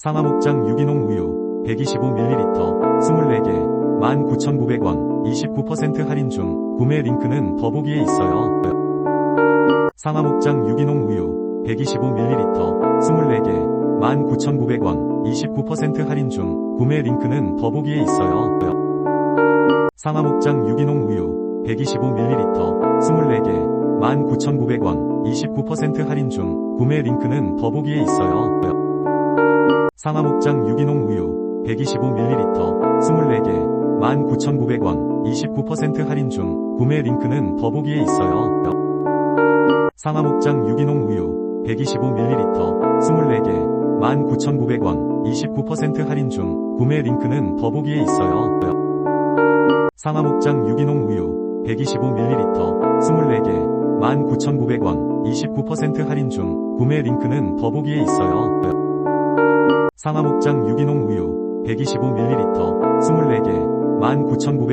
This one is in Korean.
상하목장 유기농 우유 125ml 24개 19,900원 29% 할인 중 구매 링크는 더보기에 있어요. 상하목장 유기농 우유 125ml 24개 19,900원 29% 할인 중 구매 링크는 더보기에 있어요. 상하목장 유기농 우유 125ml 24개 19,900원 29% 할인 중 구매 링크는 더보기에 있어요. 상하목장 유기농 우유 125ml 24개 19,900원 29% 할인 중 구매 링크는 더보기에 있어요. 상하목장 유기농 우유 125ml 24개 19,900원 29% 할인 중 구매 링크는 더보기에 있어요. 상하목장 유기농 우유 125ml 24개 19,900원 29% 할인 중 구매 링크는 더보기에 있어요. 상하목장 유기농 우유 125ml 24개 19,900원